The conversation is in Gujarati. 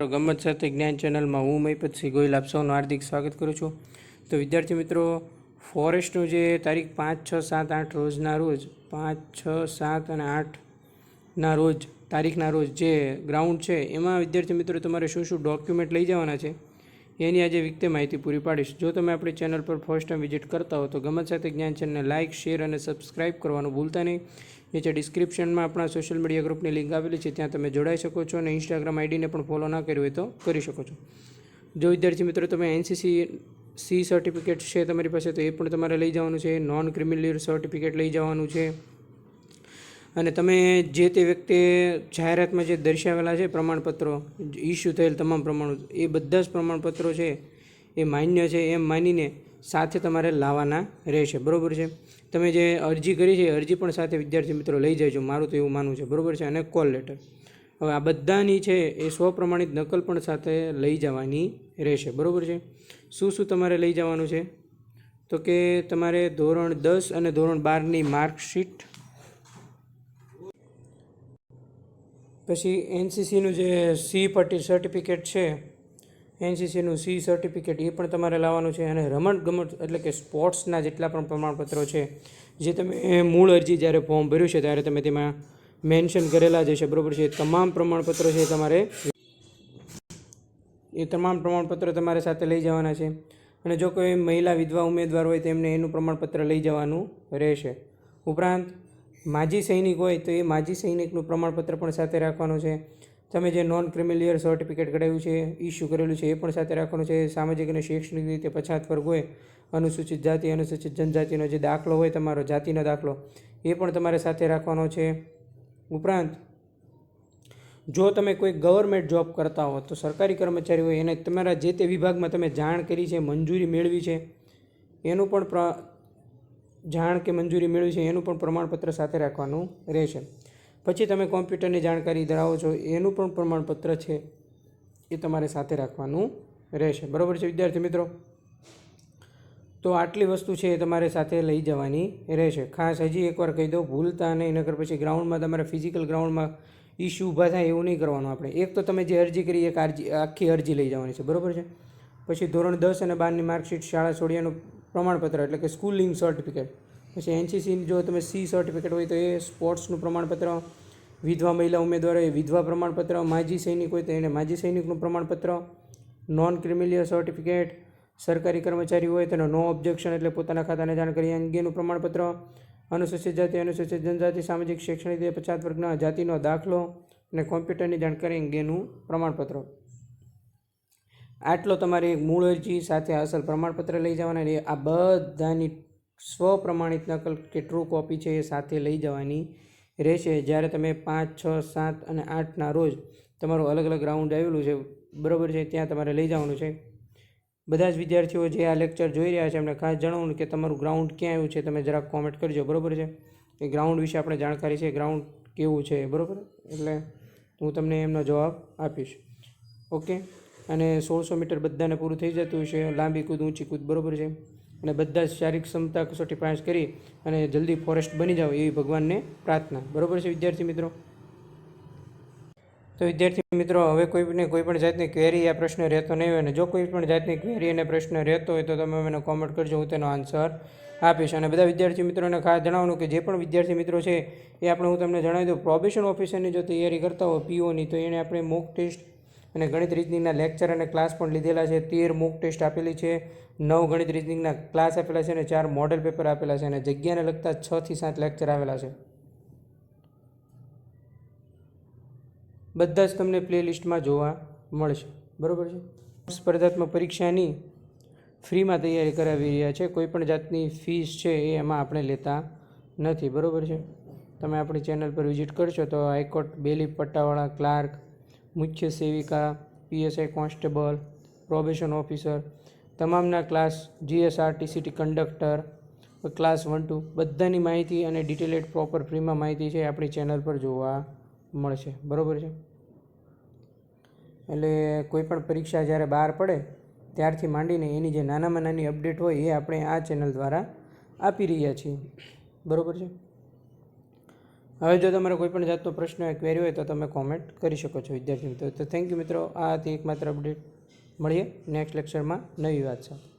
ગમત સાથે જ્ઞાન ચેનલમાં હું મહીપતસિંહ ગોયલ આપ સૌનું હાર્દિક સ્વાગત કરું છું. તો વિદ્યાર્થી મિત્રો, ફોરેસ્ટનું જે તારીખ પાંચ, છ, સાત, આઠ રોજના રોજ, પાંચ, છ, સાત અને આઠના રોજ, તારીખના રોજ જે ગ્રાઉન્ડ છે, એમાં વિદ્યાર્થી મિત્રો તમારે શું શું ડોક્યુમેન્ટ લઈ જવાના છે? એની આજે વિગતે માહિતી પૂરી પાડીશ. જો તમે આપણી ચેનલ પર ફર્સ્ટ ટાઈમ વિઝિટ કરતા હો, તો ગમત સાથે જ્ઞાન ચેનલને લાઇક શેર અને સબસ્ક્રાઇબ કરવાનું ભૂલતા નહીં. નીચે ડિસ્ક્રિપ્શનમાં આપણા સોશિયલ મીડિયા ગ્રુપની લિંક આવેલી છે, ત્યાં તમે જોડાઈ શકો છો અને ઇન્સ્ટાગ્રામ આઈડીને પણ ફોલો ના કર્યું હોય તો કરી શકો છો. જો વિદ્યાર્થી મિત્રો, તમે એનસીસી સી સર્ટિફિકેટ છે તમારી પાસે, તો એ પણ તમારે લઈ જવાનું છે. નોન ક્રિમિનલ સર્ટિફિકેટ લઈ જવાનું છે. અને તમે જે તે વ્યક્તિએ જાહેરાતમાં જે દર્શાવેલા છે પ્રમાણપત્રો ઇસ્યુ થયેલ તમામ પ્રમાણો, એ બધા જ પ્રમાણપત્રો છે, એ માન્ય છે એમ માનીને સાથે તમારે લાવવાના રહેશે. બરાબર છે? તમે જે અરજી કરી છે એ અરજી પણ સાથે વિદ્યાર્થી મિત્રો લઈ જજો. મારું તો એવું માનવું છે. બરાબર છે? અને કોલ લેટર. હવે આ બધાની છે એ સ્વપ્રમાણિત નકલ પણ સાથે લઈ જવાની રહેશે. બરાબર છે? શું શું તમારે લઈ જવાનું છે? તો કે તમારે ધોરણ દસ અને ધોરણ બારની માર્કશીટ પછી એનસીસીનું જે સી પટ્ટી સર્ટિફિકેટ છે, એનસીસીનું સી સર્ટિફિકેટ એ પણ તમારે લાવવાનું છે અને રમત ગમત એટલે કે સ્પોર્ટ્સના જેટલા પણ પ્રમાણપત્રો છે, જે તમે મૂળ અરજી જ્યારે ફોર્મ ભર્યું છે ત્યારે તમે તેમાં મેન્શન કરેલા જ હશે. બરાબર છે? એ તમામ પ્રમાણપત્રો છે તમારે એ તમામ પ્રમાણપત્રો તમારે સાથે લઈ જવાના છે અને જો કોઈ મહિલા વિધવા ઉમેદવાર હોય તેમને એનું પ્રમાણપત્ર લઈ જવાનું રહેશે. ઉપરાંત માજી સૈનિક હોય તો એ માજી સૈનિકનું પ્રમાણપત્ર પણ સાથે રાખવાનું છે. તમે જે નોન ક્રિમિલિયર સર્ટિફિકેટ કઢાવ્યું છે ઇસ્યુ કરેલું છે, એ પણ સાથે રાખવાનું છે. સામાજિક અને શૈક્ષણિક રીતે પછાત વર્ગ હોય, અનુસૂચિત જાતિ, અનુસૂચિત જનજાતિનો જે દાખલો હોય, તમારો જાતિનો દાખલો, એ પણ તમારે સાથે રાખવાનો છે. ઉપરાંત, જો તમે કોઈ ગવર્મેન્ટ જોબ કરતા હો, તો સરકારી કર્મચારી હોય, એને તમારા જે તે વિભાગમાં તમે જાણ કરી છે, મંજૂરી મેળવી છે, એનું પણ જાણ કે મંજૂરી મેળવી છે એનું પણ પ્રમાણપત્ર સાથે રાખવાનું રહેશે. પછી તમે કોમ્પ્યુટરની જાણકારી ધરાવો છો, એનું પણ પ્રમાણપત્ર છે એ તમારે સાથે રાખવાનું રહેશે. બરાબર છે વિદ્યાર્થી મિત્રો? તો આટલી વસ્તુ છે એ તમારે સાથે લઈ જવાની રહેશે. ખાસ હજી એકવાર કહી દો ભૂલતા નહીં, નકર પછી ગ્રાઉન્ડમાં તમારે ફિઝિકલ ગ્રાઉન્ડમાં ઇસ્યુ ઊભા થાય એવું નહીં કરવાનું આપણે. એક તો તમે જે અરજી કરી, એક અરજી આખી અરજી લઈ જવાની છે. બરાબર છે? પછી ધોરણ દસ અને બારની માર્કશીટ શાળા છોડ્યાનું પ્રમાણપત્ર, એટલે કે સ્કૂલિંગ સર્ટિફિકેટ પછી એનસીસી જો તમે સી સર્ટિફિકેટ હોય તો એ સ્પોર્ટ્સનું પ્રમાણપત્ર, વિધવા મહિલા ઉમેદવારો એ વિધવા પ્રમાણપત્ર, માજી સૈનિક હોય તો એને માજી સૈનિકનું પ્રમાણપત્ર નોન ક્રિમિલિયર સર્ટિફિકેટ સરકારી કર્મચારી હોય તેનો નો ઓબ્જેક્શન એટલે પોતાના ખાતાને જાણકારી અંગેનું પ્રમાણપત્ર, અનુસૂચિત જાતિ, અનુસૂચિત જનજાતિ, સામાજિક, શૈક્ષણિક, પછાત વર્ગના જાતિનો દાખલો અને કોમ્પ્યુટરની જાણકારી અંગેનું પ્રમાણપત્ર. આટલો તમારે મૂળ અરજી સાથે અસલ પ્રમાણપત્ર લઈ જવાના અને આ બધાની સ્વપ્રમાણિત નકલ કે ટ્રુ કોપી છે એ સાથે લઈ જવાની રહેશે. જ્યારે તમે પાંચ, છ, સાત અને આઠના રોજ તમારું અલગ અલગ રાઉન્ડ આવેલું છે, બરાબર છે, ત્યાં તમારે લઈ જવાનું છે. બધા જ વિદ્યાર્થીઓ જે આ લેક્ચર જોઈ રહ્યા છે એમને ખાસ જણાવું કે તમારું ગ્રાઉન્ડ ક્યાં આવ્યું છે તમે જરાક કોમેન્ટ કરજો, બરાબર છે? એ ગ્રાઉન્ડ વિશે આપણે જાણકારી છે ગ્રાઉન્ડ કેવું છે, બરાબર? એટલે હું તમને એમનો જવાબ આપીશ. ઓકે અને સોળસો મીટર બધાને પૂરું થઈ જતું છે લાંબી કૂદ, ઊંચી કૂદ બરાબર છે. અને બધા જ શારીરિક ક્ષમતા કસોટી પાંચ કરી અને જલ્દી ફોરેસ્ટ બની જાઓ એવી ભગવાનને પ્રાર્થના. બરાબર છે વિદ્યાર્થી મિત્રો? તો વિદ્યાર્થી મિત્રો, હવે કોઈને કોઈ પણ જાતની ક્વેરી યા પ્રશ્ન રહેતો નહીં હોય અને જો કોઈ પણ જાતની ક્વેરી અને પ્રશ્ન રહેતો હોય તો તમે મને કોમેન્ટ કરજો, હું તેનો આન્સર આપીશ. અને બધા વિદ્યાર્થી મિત્રોને ખાસ જણાવવાનું કે જે પણ વિદ્યાર્થી મિત્રો છે, એ આપણે હું તમને જણાવી દઉં. પ્રોબેશન ઓફિસરની જો તૈયારી કરતા હોય પીઓની તો એને આપણે મોક ટેસ્ટ અને ગણિત રીઝનિંગના લેક્ચર અને ક્લાસ પણ લીધેલા છે. તેર મૂક ટેસ્ટ આપેલી છે. નવ ગણિત રીઝનિંગના ક્લાસ આપેલા છે અને ચાર મોડેલ પેપર આપેલા છે અને જગ્યાને લગતા છથી સાત લેક્ચર આવેલા છે. બધા જ તમને પ્લે લિસ્ટમાં જોવા મળશે. બરાબર છે? સ્પર્ધાત્મક પરીક્ષાની ફ્રીમાં તૈયારી કરાવી રહ્યા છે. કોઈપણ જાતની ફીસ છે એ એમાં આપણે લેતા નથી. બરાબર છે? તમે આપણી ચેનલ પર વિઝિટ કરશો તો હાઈકોર્ટ બેલી પટ્ટાવાળા ક્લાર્ક મુખ્ય સેવિકા પીએસઆઈ કોન્સ્ટેબલ, પ્રોબેશન ઓફિસર, તમામના class GSRTC conductor, class one two, બધાની માહિતી અને ડિટેલેડ પ્રોપર ફ્રીમાં માહિતી છે આપણી ચેનલ પર જોવા મળશે. બરાબર છે? એટલે કોઈ પણ પરીક્ષા જ્યારે બહાર પડે, ત્યારથી માંડીને એની જે નાનામાં નાની અપડેટ હોય એ આપણે આ ચેનલ દ્વારા આપી રહ્યા છીએ. બરાબર છે? હવે જો તમારે કોઈ પણ જાતનો પ્રશ્ન ક્વેરી હોય તો તમે કોમેન્ટ કરી શકો છો વિદ્યાર્થી મિત્રો તો થેન્ક યુ મિત્રો. આ હતી એકમાત્ર અપડેટ મળીએ નેક્સ્ટ લેક્ચરમાં નવી વાત સાથે.